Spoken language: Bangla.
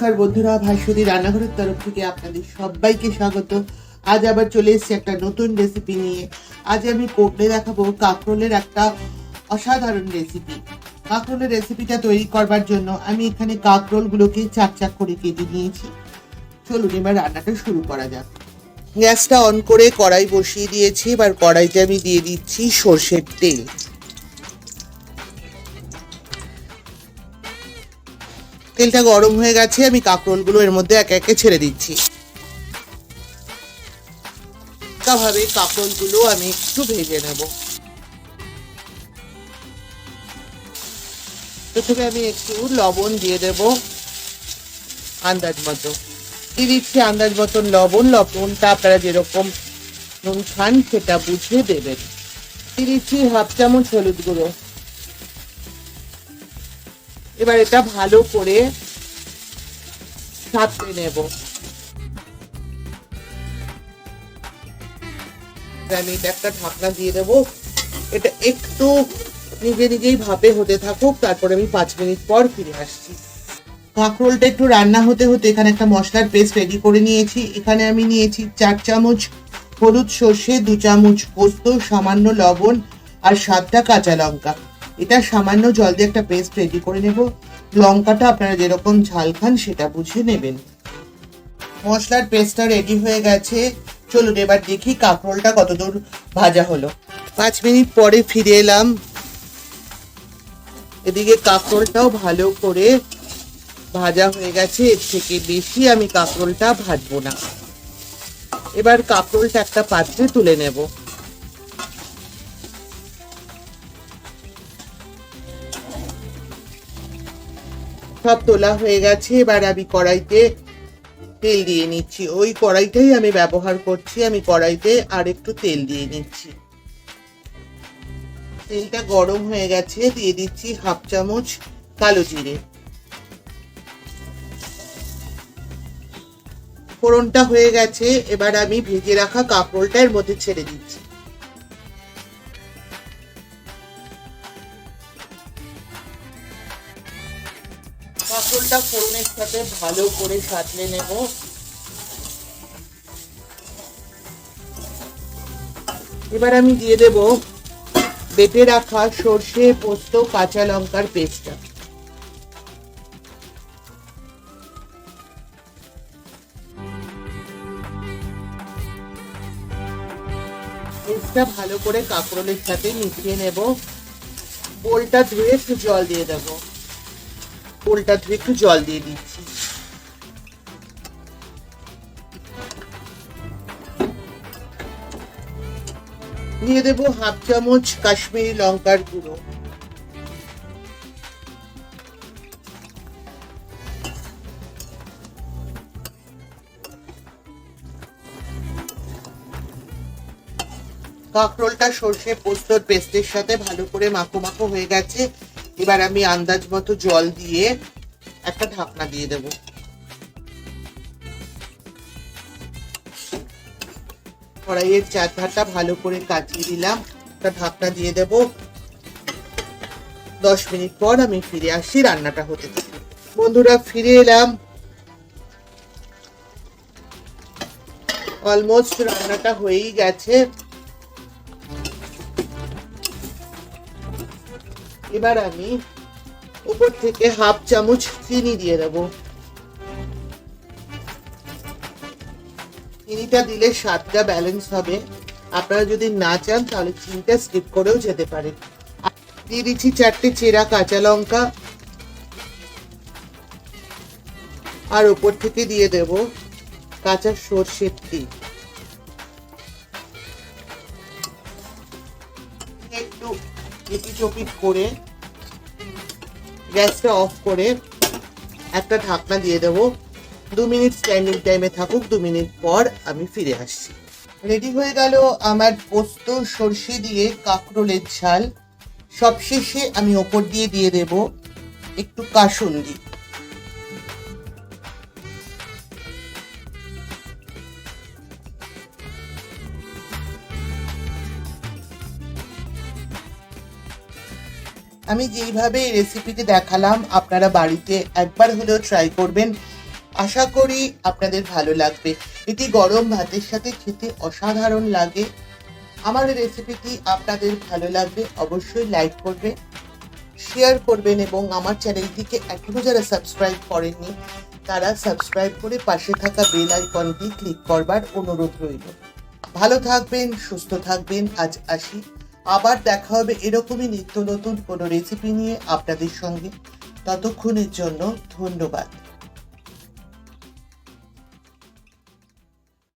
নমস্কার বন্ধুরা ভাস্বতী রান্নাঘরের তরফ থেকে আপনাদের সবাইকে স্বাগত। আজ আবার চলে এসেছি একটা নতুন রেসিপি নিয়ে। আজ আমি করতে দেখাবো কাঁকরোলের একটা অসাধারণ রেসিপি কাঁকরোলের রেসিপিটা তৈরি করবার জন্য আমি এখানে কাঁকরোলগুলোকে চাক চাক করে কেটে নিয়েছি। চলুন এবার রান্নাটা শুরু করা যাক। গ্যাসটা অন করে কড়াই বসিয়ে দিয়েছি। এবার কড়াইতে আমি দিয়ে দিচ্ছি সর্ষের তেল। তেলটা গরম হয়ে গেছে, আমি কাঁকরোলগুলো এর মধ্যে একে একে ছেড়ে দিচ্ছি। ভাবে কাঁকরোলগুলো আমি একটু ভেজে নেব। প্রথমে আমি একটু লবণ দিয়ে দেব আন্দাজ মতো। দিয়ে দিচ্ছি আন্দাজ মতন লবণ। লবণটা আপনারা যেরকম নুন খান সেটা বুঝে দেবেন। দিয়ে দিচ্ছি হাফ চামচ হলুদ গুঁড়ো। এবার এটা ভালো করে সাঁতরে নেব। আমি এটা একটা ঢাকনা দিয়ে দেবো। এটা একটু নিজে নিজেই ভাপে হতে থাকুক, তারপর আমি পাঁচ মিনিট পর ফিরে আসছি। কাঁকরোলটা একটু রান্না হতে হতে এখানে একটা মশলার পেস্ট রেডি করে নিয়েছি। এখানে আমি নিয়েছি চার চামচ হলুদ সর্ষে, দু চামচ পোস্ত, সামান্য লবণ আর সাতটা কাঁচা লঙ্কা। এটা সামান্য জল দিয়ে একটা পেস্ট রেডি করে নেব। লঙ্কাটা আপনারা যেরকম ঝাল খান সেটা বুঝে নেবেন। মশলার পেস্টটা রেডি হয়ে গেছে। চলুন এবার দেখি কাঁকরোলটা কতদূর ভাজা হলো। পাঁচ মিনিট পরে ফিরে এলাম। এদিকে কাঁকরোলটাও ভালো করে ভাজা হয়ে গেছে। এর থেকে বেশি আমি কাঁকরোলটা ভাজবো না। এবার কাঁকরোলটা একটা পাত্রে তুলে নেব। সব তোলা হয়ে গেছে, এবার আমি কড়াইতে তেল দিয়ে নিচ্ছি। ওই কড়াইটাই আমি ব্যবহার করছি, আমি কড়াইতে আর একটু তেল দিয়ে নিচ্ছি। তেলটা গরম হয়ে গেছে, দিয়ে দিচ্ছি হাফ চামচ কালো জিরে। ফোড়নটা হয়ে গেছে, এবার আমি ভেজে রাখা কাঁকরোলটা এর মধ্যে ছেড়ে দিচ্ছি। কাঁকরোলটা ফোড়নের সাথে ভালো করে সাঁতলে নেব। এবার আমি দিয়ে দেব বেটে রাখা সর্ষে, পোস্ত, কাঁচা লঙ্কার পেস্টটা। পেস্টটা ভালো করে কাঁকরোলের সাথে মিশিয়ে নেব। বোলটা ধুয়ে একটু জল দিয়ে দেবো। বোলটা ধুয়ে একটু জল দিয়ে দিচ্ছি। দিয়ে দেবো হাফ চামচ কাশ্মীরি লঙ্কার গুঁড়ো। কাঁকরোলটা সর্ষে পোস্তর পেস্টের সাথে ভালো করে মাখো মাখো হয়ে গেছে। এবার আমি আন্দাজ মতো জল দিয়ে একটা ঢাকনা দিয়ে দেব। কড়াইয়ের চারধারটা ভালো করে কাটিয়ে দিলাম একটা ঢাকনা দিয়ে দেব। দশ মিনিট পর আমি ফিরে আসি, রান্নাটা হতে বন্ধুরা, ফিরে এলাম। অলমোস্ট রান্নাটা হয়েই গেছে। এবার আমি উপর থেকে হাফ চামচ চিনি দিয়ে দেব। চিনিটা দিলে স্বাদটা ব্যালেন্স হবে। আপনারা যদি না চান, তাহলে চিনিটা স্কিপ করেও যেতে পারেন। দিয়ে দিচ্ছি চারটে চেরা কাঁচা লঙ্কা। আর উপর থেকে দিয়ে দেব কাঁচা সর্ষের তেল। এপিচোপিট করে গ্যাসটা অফ করে একটা ঢাকনা দিয়ে দেবো। দু মিনিট স্ট্যান্ডিং টাইমে থাকুক, দু মিনিট পর আমি ফিরে আসছি। রেডি হয়ে গেল আমার পোস্ত, সর্ষে দিয়ে কাঁকরোলের ঝাল। সবশেষে আমি ওপর দিয়ে দিয়ে দেব একটু কাসুন্দি। আমি যেইভাবে এই রেসিপিটি দেখালাম, আপনারা বাড়িতে একবার হলেও ট্রাই করবেন। আশা করি আপনাদের ভালো লাগবে। এটি গরম ভাতের সাথে খেতে অসাধারণ লাগে। আমার রেসিপিটি আপনাদের ভালো লাগবে, অবশ্যই লাইক করবেন শেয়ার করবেন এবং আমার চ্যানেলটিকে এখনও যারা সাবস্ক্রাইব করেননি, তারা সাবস্ক্রাইব করে পাশে থাকা বেল আইকনটি ক্লিক করবার অনুরোধ রইল। ভালো থাকবেন, সুস্থ থাকবেন, আজ আসি। আবার দেখা হবে এরকমই নিত্য নতুন কোনো রেসিপি নিয়ে আপনাদের সঙ্গে। ততক্ষণের জন্য ধন্যবাদ।